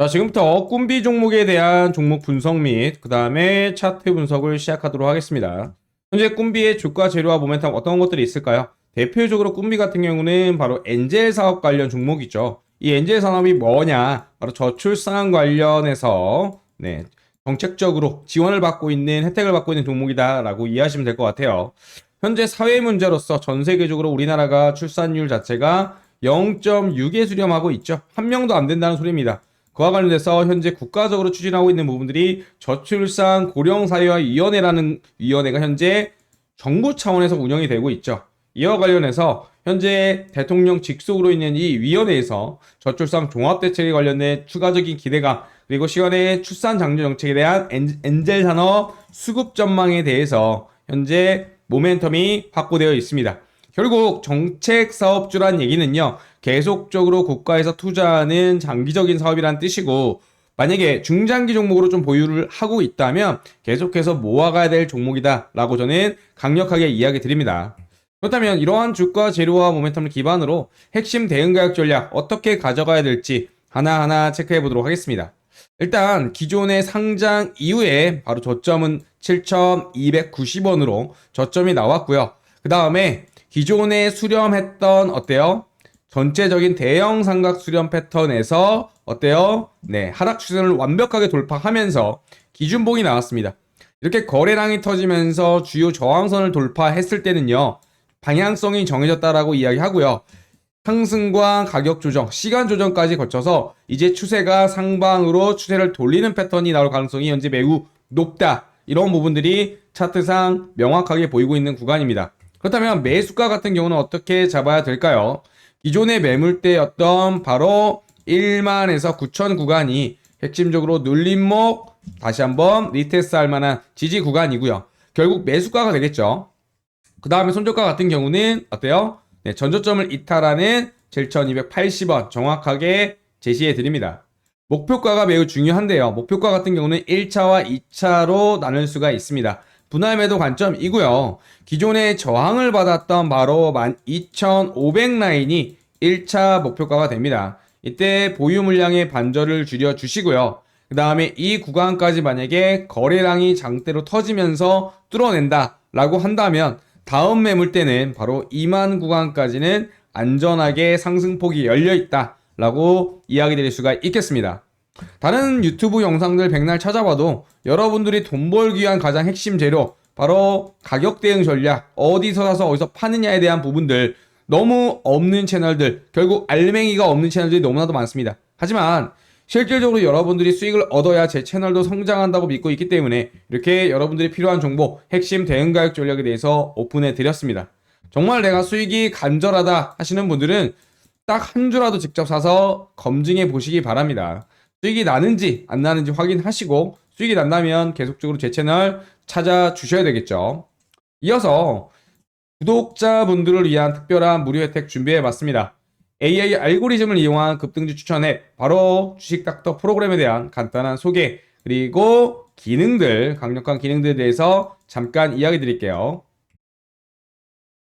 자, 지금부터 꿈비 종목에 대한 종목 분석 및 그 다음에 차트 분석을 시작하도록 하겠습니다. 현재 꿈비의 주가 재료와 모멘텀 어떤 것들이 있을까요? 대표적으로 꿈비 같은 경우는 바로 엔젤 사업 관련 종목이죠. 이 엔젤 산업이 뭐냐? 바로 저출산 관련해서 네, 정책적으로 지원을 받고 있는 혜택을 받고 있는 종목이다라고 이해하시면 될 것 같아요. 현재 사회 문제로서 전 세계적으로 우리나라가 출산율 자체가 0.6에 수렴하고 있죠. 한 명도 안 된다는 소리입니다. 그와 관련돼서 현재 국가적으로 추진하고 있는 부분들이 저출산 고령사회화위원회라는 위원회가 현재 정부 차원에서 운영이 되고 있죠. 이와 관련해서 현재 대통령 직속으로 있는 이 위원회에서 저출산 종합대책에 관련된 추가적인 기대감 그리고 시간의 출산 장려 정책에 대한 엔- 엔젤 산업 수급 전망에 대해서 현재 모멘텀이 확보되어 있습니다. 결국 정책 사업주란 얘기는요. 계속적으로 국가에서 투자하는 장기적인 사업이란 뜻이고 만약에 중장기 종목으로 좀 보유를 하고 있다면 계속해서 모아가야 될 종목이다라고 저는 강력하게 이야기 드립니다. 그렇다면 이러한 주가 재료와 모멘텀을 기반으로 핵심 대응 가격 전략 어떻게 가져가야 될지 하나하나 체크해 보도록 하겠습니다. 일단 기존의 상장 이후에 바로 저점은 7,290원으로 저점이 나왔고요. 그 다음에 기존에 수렴했던 어때요? 전체적인 대형 삼각 수렴 패턴에서 어때요? 네, 하락 추세를 완벽하게 돌파하면서 기준봉이 나왔습니다. 이렇게 거래량이 터지면서 주요 저항선을 돌파했을 때는요. 방향성이 정해졌다라고 이야기하고요. 상승과 가격 조정, 시간 조정까지 거쳐서 이제 추세가 상방으로 추세를 돌리는 패턴이 나올 가능성이 현재 매우 높다. 이런 부분들이 차트상 명확하게 보이고 있는 구간입니다. 그렇다면 매수가 같은 경우는 어떻게 잡아야 될까요? 기존의 매물대였던 바로 1만에서 9천 구간이 핵심적으로 눌림목 다시 한번 리테스트 할 만한 지지 구간이고요. 결국 매수가가 되겠죠. 그 다음에 손절가 같은 경우는 어때요? 네, 전저점을 이탈하는 7,280원 정확하게 제시해 드립니다. 목표가가 매우 중요한데요. 목표가 같은 경우는 1차와 2차로 나눌 수가 있습니다. 분할 매도 관점이고요. 기존에 저항을 받았던 바로 12,500 라인이 1차 목표가가 됩니다. 이때 보유 물량의 반절을 줄여 주시고요. 그 다음에 이 구간까지 만약에 거래량이 장대로 터지면서 뚫어낸다 라고 한다면 다음 매물 때는 바로 2만 구간까지는 안전하게 상승폭이 열려 있다 라고 이야기 드릴 수가 있겠습니다. 다른 유튜브 영상들 백날 찾아봐도 여러분들이 돈 벌기 위한 가장 핵심 재료 바로 가격 대응 전략 어디서 사서 어디서 파느냐에 대한 부분들 너무 없는 채널들 결국 알맹이가 없는 채널들이 너무나도 많습니다. 하지만 실질적으로 여러분들이 수익을 얻어야 제 채널도 성장한다고 믿고 있기 때문에 이렇게 여러분들이 필요한 정보 핵심 대응 가격 전략에 대해서 오픈해 드렸습니다. 정말 내가 수익이 간절하다 하시는 분들은 딱 한 주라도 직접 사서 검증해 보시기 바랍니다. 수익이 나는지 안 나는지 확인하시고 수익이 난다면 계속적으로 제 채널 찾아주셔야 되겠죠. 이어서 구독자분들을 위한 특별한 무료 혜택 준비해 봤습니다. AI 알고리즘을 이용한 급등주 추천 앱, 바로 주식닥터 프로그램에 대한 간단한 소개, 그리고 기능들, 강력한 기능들에 대해서 잠깐 이야기 드릴게요.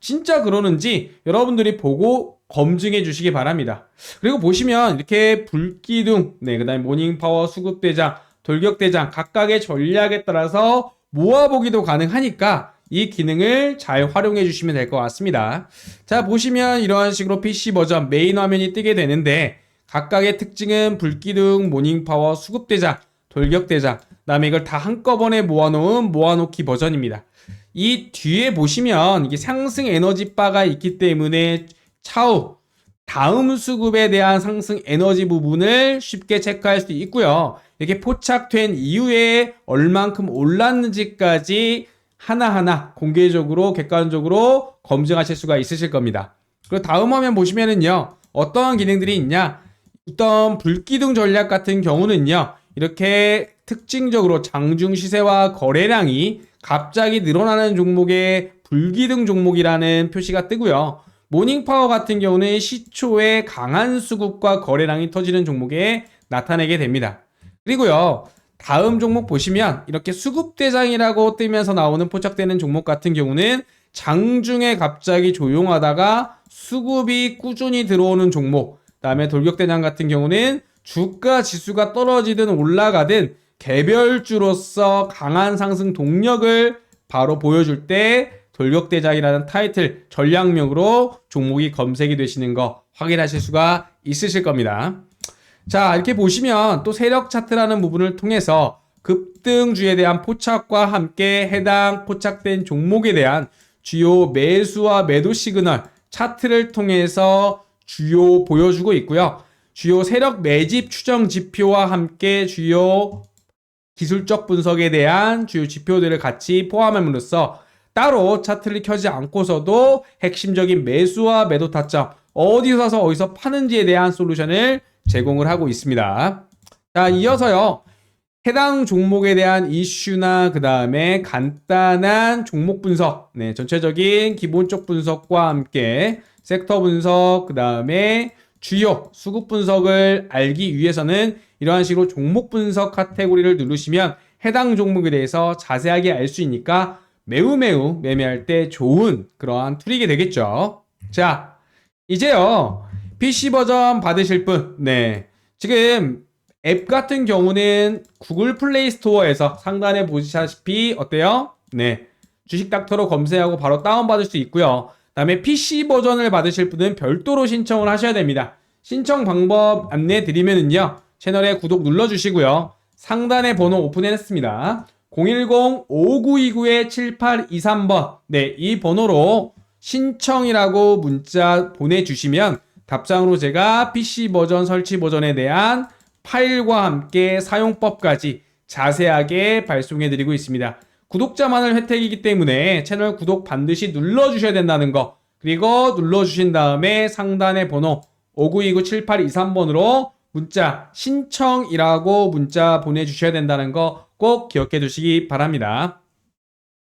진짜 그러는지 여러분들이 보고 검증해 주시기 바랍니다. 그리고 보시면 이렇게 불기둥, 네, 그 다음에 모닝파워, 수급대장, 돌격대장 각각의 전략에 따라서 모아보기도 가능하니까 이 기능을 잘 활용해 주시면 될 것 같습니다. 자, 보시면 이러한 식으로 PC 버전 메인 화면이 뜨게 되는데 각각의 특징은 불기둥, 모닝파워, 수급대장, 돌격대장, 그 다음에 이걸 다 한꺼번에 모아놓은 모아놓기 버전입니다. 이 뒤에 보시면 이게 상승 에너지 바가 있기 때문에 차후 다음 수급에 대한 상승 에너지 부분을 쉽게 체크할 수 있고요. 이렇게 포착된 이후에 얼만큼 올랐는지까지 하나하나 공개적으로 객관적으로 검증하실 수가 있으실 겁니다. 그리고 다음 화면 보시면은요. 어떠한 기능들이 있냐? 어떤 불기둥 전략 같은 경우는요. 이렇게 특징적으로 장중 시세와 거래량이 갑자기 늘어나는 종목의 불기둥 종목이라는 표시가 뜨고요. 모닝파워 같은 경우는 시초에 강한 수급과 거래량이 터지는 종목에 나타내게 됩니다. 그리고요. 다음 종목 보시면 이렇게 수급대장이라고 뜨면서 나오는 포착되는 종목 같은 경우는 장중에 갑자기 조용하다가 수급이 꾸준히 들어오는 종목. 그 다음에 돌격대장 같은 경우는 주가 지수가 떨어지든 올라가든 개별주로서 강한 상승 동력을 바로 보여줄 때 돌격대장이라는 타이틀 전략명으로 종목이 검색이 되시는 거 확인하실 수가 있으실 겁니다. 자, 이렇게 보시면 또 세력 차트라는 부분을 통해서 급등주에 대한 포착과 함께 해당 포착된 종목에 대한 주요 매수와 매도 시그널 차트를 통해서 주요 보여주고 있고요. 주요 세력 매집 추정 지표와 함께 주요 기술적 분석에 대한 주요 지표들을 같이 포함함으로써 따로 차트를 켜지 않고서도 핵심적인 매수와 매도 타점 어디서 사서 어디서 파는지에 대한 솔루션을 제공을 하고 있습니다. 자, 이어서요. 해당 종목에 대한 이슈나 그 다음에 간단한 종목 분석, 네, 전체적인 기본적 분석과 함께 섹터 분석, 그 다음에 주요 수급 분석을 알기 위해서는 이러한 식으로 종목 분석 카테고리를 누르시면 해당 종목에 대해서 자세하게 알 수 있으니까 매우 매우 매매할 때 좋은 그러한 툴이게 되겠죠. 자, 이제요. PC 버전 받으실 분, 네. 지금 앱 같은 경우는 구글 플레이 스토어에서 상단에 보시다시피 어때요? 네. 주식 닥터로 검색하고 바로 다운받을 수 있고요. 다음에 PC 버전을 받으실 분은 별도로 신청을 하셔야 됩니다. 신청 방법 안내 드리면은요. 채널에 구독 눌러주시고요. 상단에 번호 오픈해놨습니다. 010-5929-7823번. 네, 이 번호로 신청이라고 문자 보내주시면 답장으로 제가 PC 버전 설치 버전에 대한 파일과 함께 사용법까지 자세하게 발송해드리고 있습니다. 구독자만을 혜택이기 때문에 채널 구독 반드시 눌러주셔야 된다는 거 그리고 눌러주신 다음에 상단의 번호 5929-7823번으로 문자 신청이라고 문자 보내주셔야 된다는 거 꼭 기억해 두시기 바랍니다.